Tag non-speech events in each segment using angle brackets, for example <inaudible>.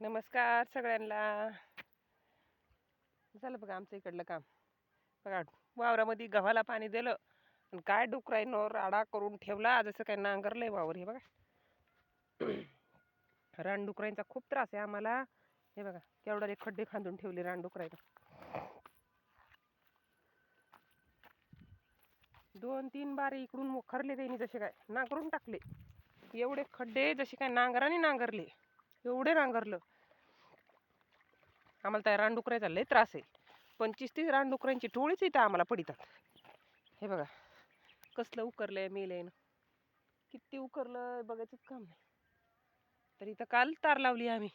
नमस्कार सगळ्यांना. झालं बघा आमचं इकडलं काम. बघा वावरामध्ये गव्हाला पाणी दिलं आणि काय डुकराईनं राडा करून ठेवला जसं काय नांगरलंय वावर हे बघा. <clears throat> रानडुकरांचा खूप त्रास आहे आम्हाला. हे बघा केवढे खड्डे खांदून ठेवले रानडुकराईनं दोन तीन बार इकडून मोखरले त्यांनी जसे काय नांगरून टाकले. एवढे खड्डे जसे काय नांगराने नांगरले. एवढे नांगरलं. आम्हाला त्या रानडुकऱ्याचा लय त्रास आहे. पंचवीस तीस रानडुकऱ्यांची टोळीच इथं आम्हाला पडितात. हे बघा कसलं उकरलंय मेलंय ना. किती उकरलं बघायचंच काम नाही. तर इथं काल तार लावली आम्ही.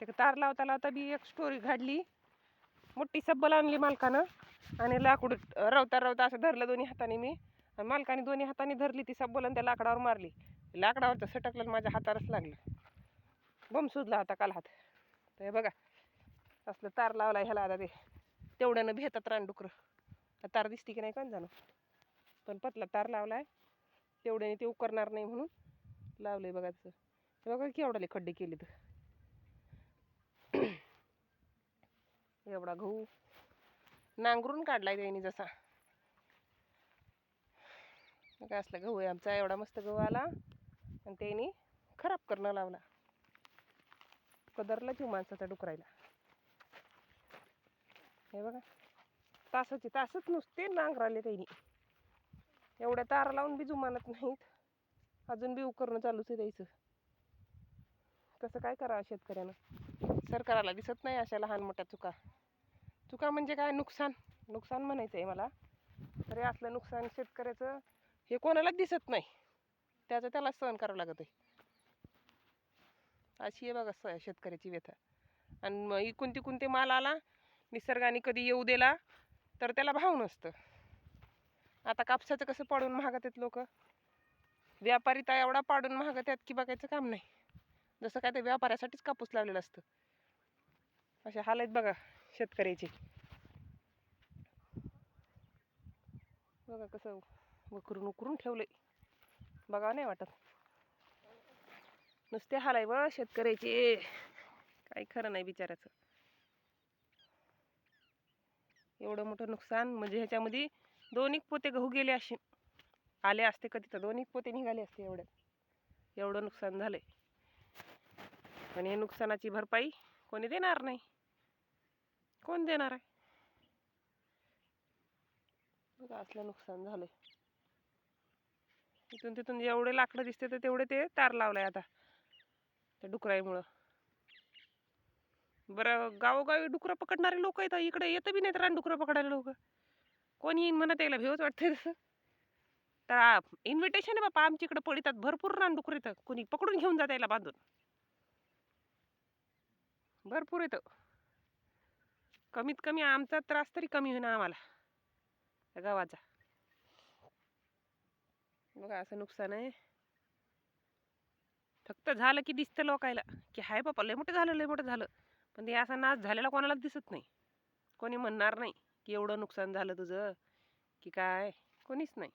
ते तार लावता लावता बी एक स्टोरी घडली. मोठी सब्बल आणली मालकानं. आणि लाकूड रवता रवता असं धरलं दोन्ही हाताने मी. आणि मालकाने दोन्ही हाताने धरली ती सब्बल आणि त्या लाकडावर मारली. लाकडावरचं सटकलं माझ्या हातावरच लागलं. बम सुजला होता काल हात. तर हे बघा असलं तार लावला ह्याला आता ते. तेवढ्यानं भेतात रानडुकरं तार दिसते की नाही का जाणं. पण पतला तार लावलाय. तेवढ्याने ते उकरणार नाही म्हणून लावलंय बघा तसं हे बघा केवढाले खड्डे केले तर एवढा गहू. नांगरून काढलाय त्यांनी जसा. काय असला गहू आहे आमचा. एवढा मस्त गहू आला. आणि त्यांनी खराब करणं लावला. कदरला जीव माणसाचा डुकरायला. हे बघा. तासाचे तासच नुसते नांगराले त्यांनी. एवढ्या तारा लावून बी जुमानत नाहीत. अजून बी उकरणं चालूच आहे द्यायचं कसं काय करावं शेतकऱ्यानं? सरकाराला दिसत नाही अशा लहान मोठ्या चुका. चुका म्हणजे काय? नुकसान. नुकसान म्हणायचं आहे मला. तरी असलं नुकसान शेतकऱ्याचं हे कोणालाच दिसत नाही. त्याचं त्याला सहन करावं लागत आहे अशी आहे बघा स- शेतकऱ्याची व्यथा. आणि मग इकून तिकून ते माल आला निसर्गाने कधी येऊ दिला तर त्याला भाव नसतं. आता कापसाचं कसं पाडून महागत आहेत लोक? व्यापारी तर एवढा पाडून महागत आहेत की बघायचं काम नाही. जसं काय ते व्यापाऱ्यासाठीच कापूस लावलेला असतं. असे हाल आहेत बघा शेतकऱ्याचे. बघा कसं उकरून उकरून ठेवलंय. बघा नाही वाटत. नुसते हालाय आहे व शेतकऱ्याचे. काही खरं नाही बिचाराचं एवढं मोठं नुकसान म्हणजे ह्याच्यामध्ये दोन एक पोते गहू गेले असे. आले असते कधी तर दोन एक पोते निघाले असते एवढ्यात. एवढं नुकसान झालंय. आणि हे नुकसानाची भरपाई कोणी देणार नाही. कोण देणार आहे? असलं नुकसान झालंय. तिथून जेवढे लाकडं दिसते तर तेवढे ते तार लावलाय आता. त्या डुकराईमुळं. बरं गावोगावी डुकरं पकडणारे लोक येतात इकडे येतं बी नाहीत रान डुकरं पकडायला लोक. कोणी येईन म्हणत यायला भेवच वाटते तसं. तर इन्व्हिटेशन आहे बापा आमच्या इकडे पडितात भरपूर रान डुकर येतं कोणी पकडून घेऊन जात यायला बांधून. भरपूर येतं कमीत कमी आमचा त्रास तरी कमी होईना आम्हाला. त्या गावाचा. बघा असं नुकसान आहे. फक्त झालं की दिसतं लोकायला की हाय बापा लय मोठं झालं लय मोठं झालं. पण ते असा नाश झालेला कोणालाच दिसत नाही. कोणी म्हणणार नाही की एवढं नुकसान झालं तुझं की काय कोणीच नाही.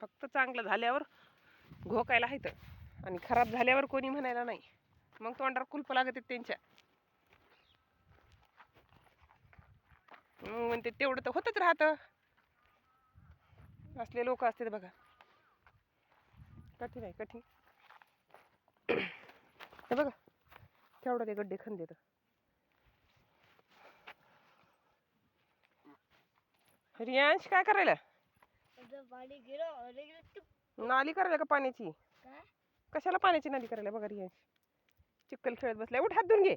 फक्त चांगलं झाल्यावर घोकायला आहे आणि खराब झाल्यावर कोणी म्हणायला नाही. मग तोंडावर कुल्प लागत त्यांच्या. मग म्हणते तेवढं तर होतच राहतं. असले लोक असतात बघा. कठीण आहे कठीण. <coughs> हे बघा केवढं ते गड्डे खण देतं रियांश काय करायला? नाली करायला का पाण्याची? काय? कशाला पाण्याची नाली करायला बघा रियांश? चिक्कल खेळत बसलाय. उठ हात धुवून घे.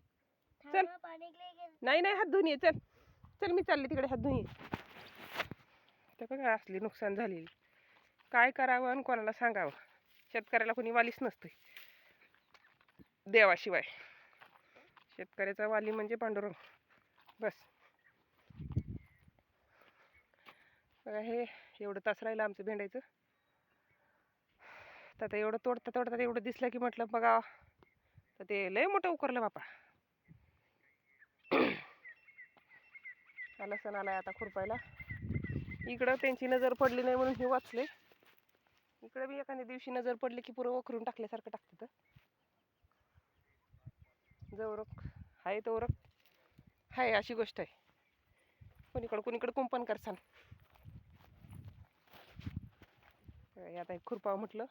चल. नाही नाही हात धुवून ये. चल. चल मी चालले तिकडे हात धुवून ये. तर बघा असली नुकसान झालेली. काय करावं आणि कोणाला सांगावं? शेतकऱ्याला कोणी वालीच नसते देवाशिवाय. शेतकऱ्याचा वाली म्हणजे पांडुरंग. बस. बघा हे एवढं तास राहिलं आमचं भेंडायचं. तर आता एवढं तोडता तोडता एवढं दिसलं की म्हटलं बघा. तर ते लय मोठं उकरलं बापा. आला सण आलाय आता खुरपायला. इकडं त्यांची नजर पडली नाही म्हणून हे वाचले इकडे बी एखाद्या दिवशी नजर पडली की पुरं वखरून टाकल्यासारखं टाकतात जवरक आहे तवरक आहे अशी गोष्ट आहे. कोणीकडं कोणीकडं कुंपण करसान. आता एक खुरपाव म्हटलं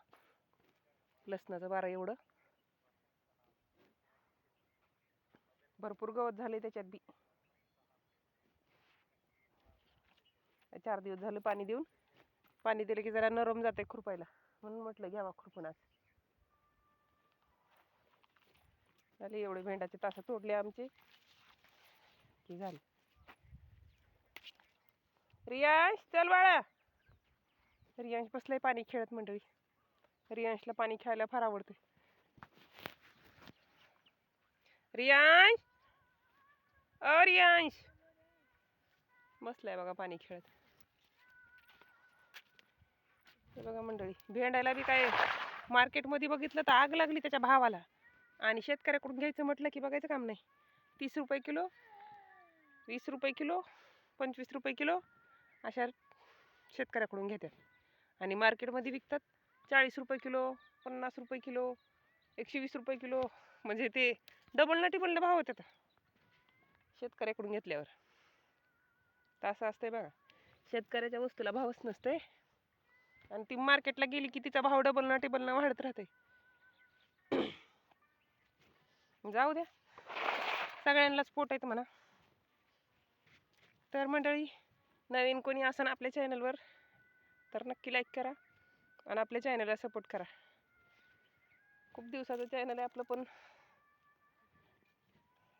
लसणाचं बारा एवढं. भरपूर गवत झाले त्याच्यात बी. चार दिवस झालं पाणी देऊन. पाणी दिलं की जरा नरम जाते खुरपायला. म्हणून म्हटलं घ्यावा खुरपून आज. झाले एवढे भेंडाचे तास तोडले आमचे. की झाले? रियांश चल बाळा. रियांश बसलाय पाणी खेळत मंडळी. रियांशला पाणी खेळायला फार आवडते रियांश! अ रियांश! बसलाय बघा पाणी खेळत. हे बघा मंडळी भेंडायला बी काय मार्केटमध्ये बघितलं तर आग लागली त्याच्या भावाला. आणि शेतकऱ्याकडून घ्यायचं म्हटलं की बघायचं काम नाही. तीस रुपये किलो वीस रुपये किलो पंचवीस रुपये किलो अशा शेतकऱ्याकडून घेतात. आणि मार्केटमध्ये विकतात चाळीस रुपये किलो पन्नास रुपये किलो एकशे वीस रुपये किलो म्हणजे ते डबल ना टिबल भाव होतात शेतकऱ्याकडून घेतल्यावर. तर असं असतंय बघा. शेतकऱ्याच्या वस्तूला भावच नसतोय. आणि ती मार्केटला गेली की तिचा भाव डबल ना टेबल ना वाढत राहते. जाऊ द्या. सगळ्यांनाच पोट आहेत म्हणा. तर मंडळी नवीन कोणी असन आपल्या चॅनलवर तर नक्की लाईक करा आणि आपल्या चॅनलला सपोर्ट करा. खूप दिवसाचं चॅनल आहे आपलं पण.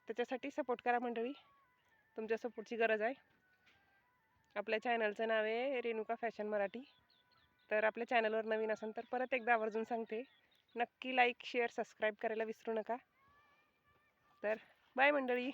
त्याच्यासाठी सपोर्ट करा मंडळी. तुमच्या सपोर्टची गरज आहे. आपल्या चॅनलचं नाव आहे रेणुका फॅशन मराठी. तर आपल्या चॅनलवर नवीन असाल तर परत एकदा आवर्जून सांगते. नक्की लाईक शेअर सबस्क्राईब करायला विसरू नका. तर बाय मंडळी.